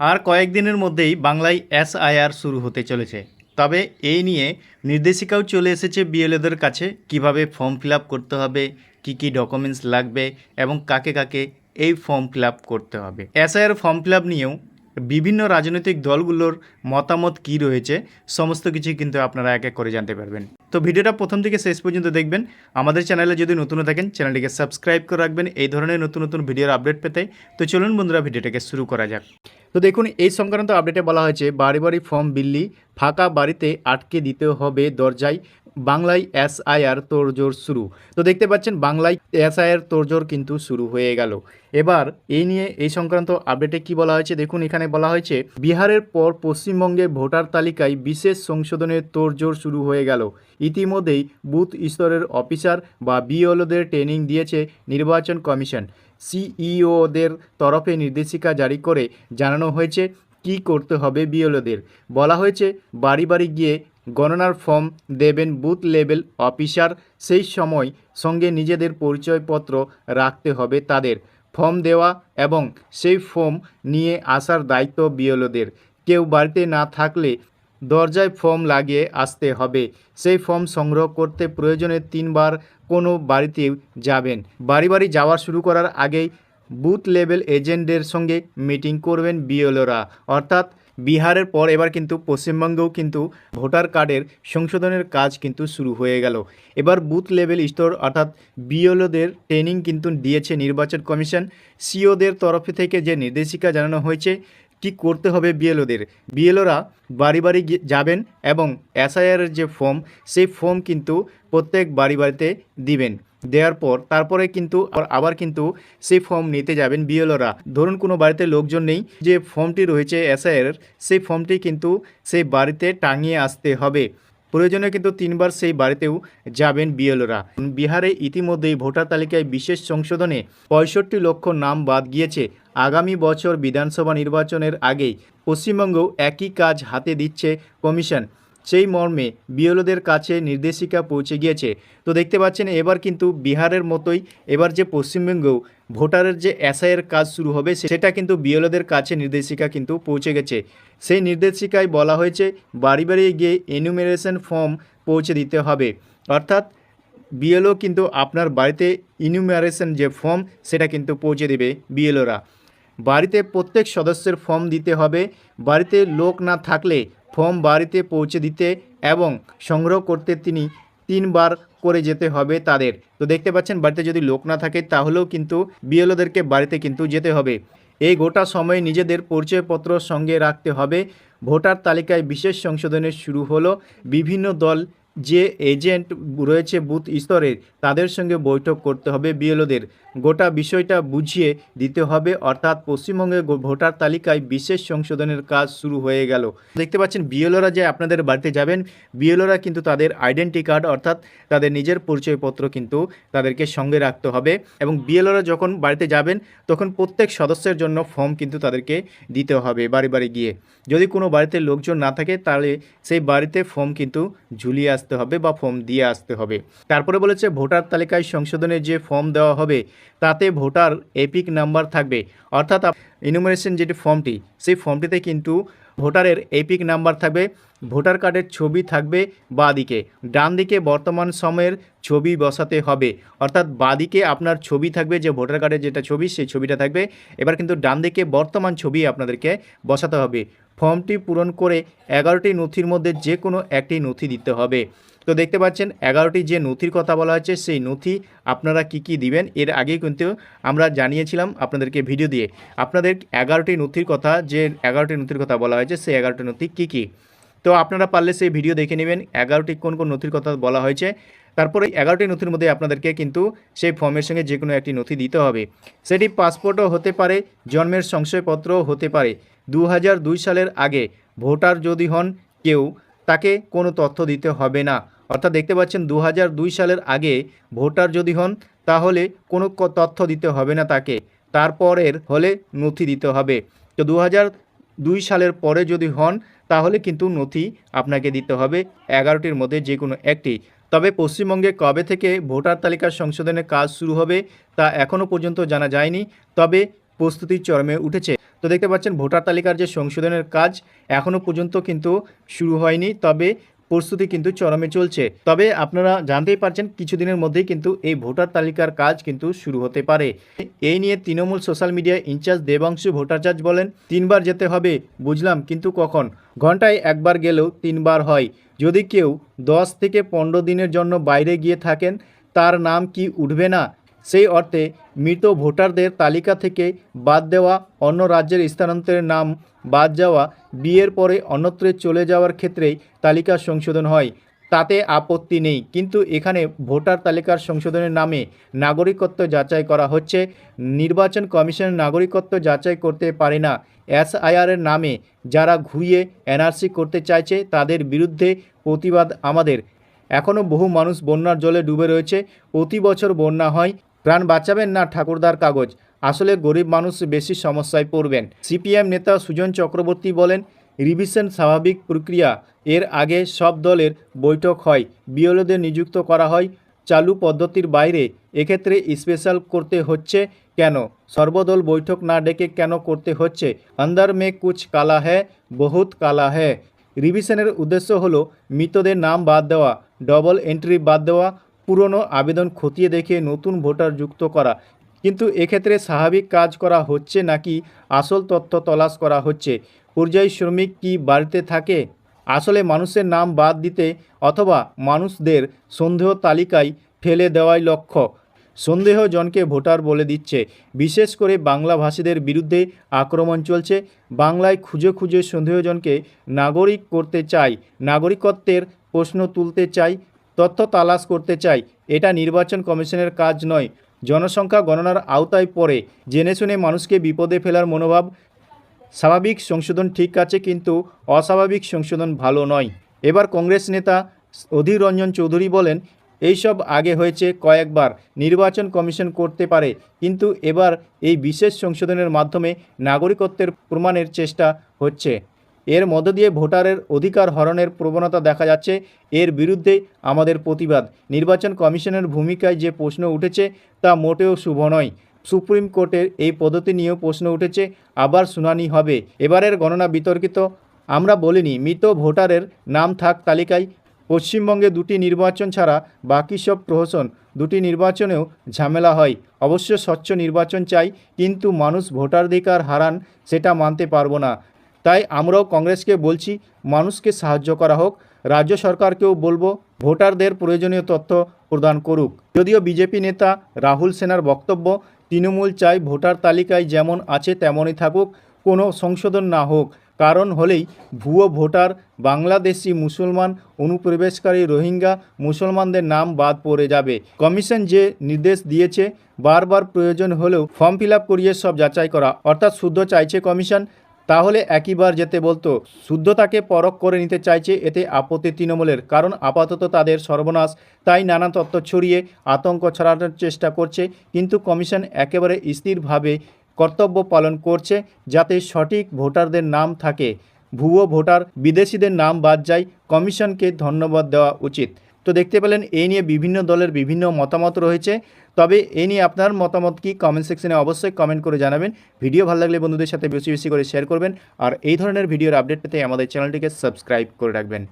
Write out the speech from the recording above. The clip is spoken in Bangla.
আর কয়েকদিনের মধ্যেই বাংলায় এসআইআর শুরু হতে চলেছে। তবে এই নিয়ে নির্দেশিকাও চলে এসেছে বিএলএদের কাছে, কীভাবে ফর্ম ফিল করতে হবে, কি কি ডকুমেন্টস লাগবে এবং কাকে কাকে এই ফর্ম ফিল করতে হবে। এসআইআর ফর্ম ফিল নিয়েও বিভিন্ন রাজনৈতিক দলগুলোর মতামত কি রয়েছে, সমস্ত কিছু কিন্তু আপনারা এক এক করে জানতে পারবেন। তো ভিডিওটা প্রথম থেকে শেষ পর্যন্ত দেখবেন। আমাদের চ্যানেলে যদি নতুন থাকেন, চ্যানেলটিকে সাবস্ক্রাইব করে রাখবেন। এই ধরনের নতুন নতুন ভিডিওর আপডেট পেতে তো চলুন বন্ধুরা, ভিডিওটাকে শুরু করা যাক। তো দেখুন, এই সংক্রান্ত আপডেটে বলা হয়েছে, বাড়ি বাড়ি ফর্ম বিল্লি, ফাঁকা বাড়িতে আটকে দিতে হবে দরজায়, বাংলায় এসআইআর তোড়জোড় শুরু। তো দেখতে পাচ্ছেন, বাংলায় এসআইআর তোড়জোড় কিন্তু শুরু হয়ে গেল। এবার এই নিয়ে, এই সংক্রান্ত আপডেটে কি বলা হয়েছে? দেখুন, এখানে বলা হয়েছে, বিহারের পর পশ্চিমবঙ্গে ভোটার তালিকায় বিশেষ সংশোধনের তোড়জোড় শুরু হয়ে গেল। ইতিমধ্যেই বুথ স্তরের অফিসার বা বিএলওদের ট্রেনিং দিয়েছে নির্বাচন কমিশন। সিইওদের তরফে নির্দেশিকা জারি করে জানানো হয়েছে কি করতে হবে বিএলওদের। বলা হয়েছে, বাড়ি বাড়ি গিয়ে গণনার ফর্ম দেবেন বুথ লেভেল অফিসার, সেই সময় সঙ্গে নিজেদের পরিচয়পত্র রাখতে হবে তাদের। ফর্ম দেওয়া এবং সেই ফর্ম নিয়ে আসার দায়িত্ব বিএলওদের। কেউ বাড়িতে না থাকলে দরজায় ফর্ম লাগিয়ে আসতে হবে। সেই ফর্ম সংগ্রহ করতে প্রয়োজনে তিনবার কোনো বাড়িতেও যাবেন। বাড়ি বাড়ি যাওয়া শুরু করার আগেই বুথ লেভেল এজেন্টদের সঙ্গে মিটিং করবেন বিএলওরা। অর্থাৎ বিহারের পর এবার কিন্তু পশ্চিমবঙ্গেও কিন্তু ভোটার কার্ডের সংশোধনের কাজ কিন্তু শুরু হয়ে গেল। এবার বুথ লেভেল স্তর অর্থাৎ বিএলওদের ট্রেনিং কিন্তু দিয়েছে নির্বাচন কমিশন। সিওদের তরফ থেকে যে নির্দেশিকা জানানো হয়েছে কি করতে হবে বিএলওদের? বিএলওরা বাড়ি বাড়ি যাবেন এবং এসআইআরের যে ফর্ম, সেই ফর্ম কিন্তু প্রত্যেক বাড়ি বাড়িতে দিবেন। দেওয়ার পর তারপরে কিন্তু আবার- কিন্তু সেই ফর্ম নিতে যাবেন বিএলওরা। ধরুন কোনো বাড়িতে লোকজন নেই, যে ফর্মটি রয়েছে এসআইআর, সেই ফর্মটি কিন্তু সেই বাড়িতে টাঙিয়ে আসতে হবে। প্রয়োজনে কিন্তু তিনবার সেই বাড়িতেও যাবেন বিএলরা। বিহারে ইতিমধ্যেই ভোটার তালিকায় বিশেষ সংশোধনে পঁয়ষট্টি লক্ষ নাম বাদ গিয়েছে। আগামী বছর বিধানসভা নির্বাচনের আগেই পশ্চিমবঙ্গেও একই কাজ হাতে দিচ্ছে কমিশন। সেই মর্মে বিএলওদের কাছে নির্দেশিকা পৌঁছে গিয়েছে। তো দেখতে পাচ্ছেন, এবার কিন্তু বিহারের মতোই এবার যে পশ্চিমবঙ্গেও ভোটারের যে এসআইয়ের কাজ শুরু হবে সেটা কিন্তু বিএলওদের কাছে নির্দেশিকা কিন্তু পৌঁছে গেছে। সেই নির্দেশিকায় বলা হয়েছে, বাড়ি বাড়ি গিয়ে এনুমেরেশন ফর্ম পৌঁছে দিতে হবে। অর্থাৎ বিএলও কিন্তু আপনার বাড়িতে ইনুমারেশন যে ফর্ম সেটা কিন্তু পৌঁছে দেবে বিএলওরা। বাড়িতে প্রত্যেক সদস্যের ফর্ম দিতে হবে। বাড়িতে লোক না থাকলে ফর্ম বাড়িতে পৌঁছে দিতে এবং সংগ্রহ করতে তিনি তিনবার করে যেতে হবে তাদের। তো দেখতে পাচ্ছেন, বাড়িতে যদি লোক না থাকে, তাহলেও কিন্তু বিএলওদেরকে বাড়িতে কিন্তু যেতে হবে। এই গোটা সময়ে নিজেদের পরিচয়পত্র সঙ্গে রাখতে হবে। ভোটার তালিকায় বিশেষ সংশোধনের শুরু হলো। বিভিন্ন দল যে এজেন্ট রয়েছে বুথ স্তরের, তাদের সঙ্গে বৈঠক করতে হবে বিএলওদের। গোটা বিষয়টা বুঝিয়ে দিতে হবে। অর্থাৎ পশ্চিমবঙ্গে ভোটার তালিকায় বিশেষ সংশোধনের কাজ শুরু হয়ে গেল। দেখতে পাচ্ছেন, বিএলওরা যে আপনাদের বাড়িতে যাবেন, বিএলওরা কিন্তু তাদের আইডেন্টি কার্ড, অর্থাৎ তাদের নিজের পরিচয়পত্র কিন্তু তাদেরকে সঙ্গে রাখতে হবে এবং বিএলওরা যখন বাড়িতে যাবেন, তখন প্রত্যেক সদস্যের জন্য ফর্ম কিন্তু তাদেরকে দিতে হবে বাড়ি বাড়ি গিয়ে। যদি কোনো বাড়িতে লোকজন না থাকে, তাহলে সেই বাড়িতে ফর্ম কিন্তু ঝুলিয়ে আসতে হবে বা ফর্ম দিয়ে আসতে হবে। তারপরে বলেছে, ভোটার তালিকায় সংশোধনের যে ফর্ম দেওয়া হবে তাতে ভোটার এপিক নাম্বার থাকবে। অর্থাৎ ইনুমারেশন যেটি ফর্মটি, সেই ফর্মটিতে কিন্তু ভোটারের এপিক নাম্বার থাকবে, ভোটার কার্ডের ছবি থাকবে বাঁদিকে। ডান দিকে বর্তমান সময়ের ছবি বসাতে হবে। অর্থাৎ বাঁদিকে আপনার ছবি থাকবে যে ভোটার কার্ডের যেটা ছবি, সেই ছবিটা থাকবে। এবার কিন্তু ডান দিকে বর্তমান ছবি আপনাদেরকে বসাতে হবে। ফর্মটি পূরণ করে এগারোটি নথির মধ্যে যে কোনো একটি নথি দিতে হবে। তো দেখতে পাচ্ছেন, এগারোটি যে নথির কথা বলা হয়েছে, সেই নথি আপনারা কি কি দিবেন? এর আগে কিন্তু আমরা জানিয়েছিলাম আপনাদেরকে ভিডিও দিয়ে। আপনাদের এগারোটি নথির কথা, যে এগারোটি নথির কথা বলা হয়েছে, সেই এগারোটি নথি কী কী? তো আপনারা পারলে সেই ভিডিও দেখে নেবেন, এগারোটি কোন কোন নথির কথা বলা হয়েছে। তারপরে এগারোটি নথির মধ্যে আপনাদেরকে কিন্তু সেই ফর্মের সঙ্গে যে কোনো একটি নথি দিতে হবে। সেটি পাসপোর্টও হতে পারে, জন্মের সংশয়পত্রও হতে পারে। দু দুই সালের আগে ভোটার যদি হন, কেউ তাকে কোনো তথ্য দিতে হবে না। অর্থাৎ দেখতে পাচ্ছেন দু দুই সালের আগে ভোটার যদি হন, তাহলে কোনো তথ্য দিতে হবে না তাকে। তারপরের হলে নথি দিতে হবে। তো দু দুই সালের পরে যদি হন, তাহলে কিন্তু নথি আপনাকে দিতে হবে। এগারোটির মধ্যে যে কোনো একটি। তবে পশ্চিমবঙ্গে কবে থেকে ভোটার তালিকার সংশোধনের কাজ শুরু হবে তা এখনও পর্যন্ত জানা যায়নি, তবে প্রস্তুতির চরমে উঠেছে। তো দেখতে পাচ্ছেন, ভোটার তালিকার যে সংশোধনের কাজ এখনও পর্যন্ত কিন্তু শুরু হয়নি, তবে প্রস্তুতি কিন্তু চরমে চলছে। তবে আপনারা জানতেই পারছেন, কিছুদিনের মধ্যেই কিন্তু এই ভোটার তালিকার কাজ কিন্তু শুরু হতে পারে। এই নিয়ে Trinamool social media incharge Debangshu Bhattacharya বলেন, তিনবার যেতে হবে, বুঝলাম, কিন্তু কখন? ঘন্টায় একবার গেলেও তিনবার হয়। যদি কেউ দশ থেকে পনেরো দিনের জন্য বাইরে গিয়ে থাকেন, তার নাম কি উঠবে না? সেই অর্থে মৃত ভোটারদের তালিকা থেকে বাদ দেওয়া, অন্য রাজ্যের স্থানান্তরের নাম বাদ যাওয়া, বিয়ের পরে অন্যত্রে চলে যাওয়ার ক্ষেত্রেই তালিকা সংশোধন হয়। তাতে আপত্তি নেই। কিন্তু এখানে ভোটার তালিকার সংশোধনের নামে নাগরিকত্ব যাচাই করা হচ্ছে। নির্বাচন কমিশন নাগরিকত্ব যাচাই করতে পারে না। এসআইআরের নামে যারা ঘুরিয়ে এনআরসি করতে চাইছে, তাদের বিরুদ্ধে প্রতিবাদ আমাদের। এখনও বহু মানুষ বন্যার জলে ডুবে রয়েছে। প্রতি বছর বন্যা হয়। প্রাণ বাঁচাবেন না ঠাকুরদার কাগজ। আসলে গরিব মানুষ বেশি সমস্যায় পড়বেন। সিপিএম নেতা সুজন চক্রবর্তী বলেন, রিভিশন স্বাভাবিক প্রক্রিয়া। এর আগে সব দলের বৈঠক হয়, বিএলওদের নিযুক্ত করা হয়, চালু পদ্ধতির বাইরে। এক্ষেত্রে স্পেশাল করতে হচ্ছে কেন? সর্বদল বৈঠক না ডেকে কেন করতে হচ্ছে? অন্দর মে কুছ কালা হ্যায় বহুত কালা হ্যায় রিভিশনের উদ্দেশ্য হলো মৃতদের নাম বাদ দেওয়া, ডবল এন্ট্রি বাদ দেওয়া পুরনো আবেদন খতিয়ে দেখে নতুন ভোটার যুক্ত করা। কিন্তু এক্ষেত্রে স্বাভাবিক কাজ করা হচ্ছে নাকি আসল তথ্য তলাশ করা হচ্ছে? পর্যায়ী শ্রমিক কি বাড়িতে থাকে? আসলে মানুষের নাম বাদ দিতে অথবা মানুষদের সন্দেহ তালিকায় ফেলে দেওয়াই লক্ষ্য। সন্দেহজনকে ভোটার বলে দিচ্ছে। বিশেষ করে বাংলাভাষীদের বিরুদ্ধে আক্রমণ চলছে। বাংলায় খুঁজে খুঁজে সন্দেহজনকে নাগরিক করতে চাই নাগরিকত্বের প্রশ্ন তুলতে চাই তথ্য তালাশ করতে চাই। এটা নির্বাচন কমিশনের কাজ নয়। জনসংখ্যা গণনার আওতায় পড়ে। জেনে শুনে মানুষকে বিপদে ফেলার মনোভাব স্বাভাবিক সংশোধন ঠিক আছে কিন্তু অস্বাভাবিক সংশোধন ভালো নয়। এবার কংগ্রেস নেতা অধীর রঞ্জন চৌধুরী বলেন, এইসব আগে হয়েছে কয়েকবার। নির্বাচন কমিশন করতে পারে। কিন্তু এবার এই বিশেষ সংশোধনের মাধ্যমে নাগরিকত্বের প্রমাণের চেষ্টা হচ্ছে। এর মধ্য দিয়ে ভোটারের অধিকার হরণের প্রবণতা দেখা যাচ্ছে। এর বিরুদ্ধে আমাদের প্রতিবাদ। নির্বাচন কমিশনের ভূমিকায় যে প্রশ্ন উঠেছে তা মোটেও শুভ নয়। সুপ্রিম কোর্টের এই পদ্ধতি নিয়েও প্রশ্ন উঠেছে, আবার শুনানি হবে। এবারের গণনা বিতর্কিত। আমরা বলিনি, মৃত ভোটারের নাম থাক তালিকায়। পশ্চিমবঙ্গে দুটি নির্বাচন ছাড়া বাকি সব প্রহসন, দুটি নির্বাচনেও ঝামেলা হয়। অবশ্য স্বচ্ছ নির্বাচন চাই, কিন্তু মানুষ ভোটাধিকার হারান, সেটা মানতে পারব না। তাই আমরাও কংগ্রেসকে বলছি, মানুষকে সাহায্য করা হোক। রাজ্য সরকারকেও বলব, ভোটারদের প্রয়োজনীয় তথ্য প্রদান করুক। যদিও বিজেপি নেতা রাহুল সেনার বক্তব্য, তৃণমূল চাই ভোটার তালিকায় যেমন আছে তেমনই থাকুক, কোনো সংশোধন না হোক। কারণ হলেই ভুয়ো ভোটার, বাংলাদেশি মুসলমান, অনুপ্রবেশকারী রোহিঙ্গা, মুসলমানদের নাম বাদ পড়ে যাবে। কমিশন যে নির্দেশ দিয়েছে, বারবার প্রয়োজন হলেও ফর্ম ফিল করিয়ে সব যাচাই করা। অর্থাৎ শুদ্ধ চাইছে কমিশন তাহলে একইবার যেতে বলতো। শুদ্ধতাকে পরখ করে নিতে চাইছে এতে আপত্তি তৃণমূলের, কারণ আপাতত তাদের সর্বনাশ। তাই নানা তথ্য ছড়িয়ে আতঙ্ক ছড়ানোর চেষ্টা করছে, কিন্তু কমিশন একেবারে স্থিরভাবে কর্তব্য পালন করছে যাতে সঠিক ভোটারদের নাম থাকে। ভুয়ো ভোটার বিদেশিদের নাম বাদ যায়, কমিশনকে ধন্যবাদ দেওয়া উচিত। তো দেখতে পেলেন এই নিয়ে বিভিন্ন দলের বিভিন্ন মতামত রয়েছে। তবে এ নিয়ে আপনার মতামত কি কমেন্ট সেকশনে অবশ্যই কমেন্ট করে জানাবেন। ভিডিও ভালো লাগলে বন্ধুদের সাথে বেশি বেশি করে শেয়ার করবেন। আর এই ধরনের ভিডিওর আপডেট পেতে আমাদের চ্যানেলটিকে সাবস্ক্রাইব করে রাখবেন।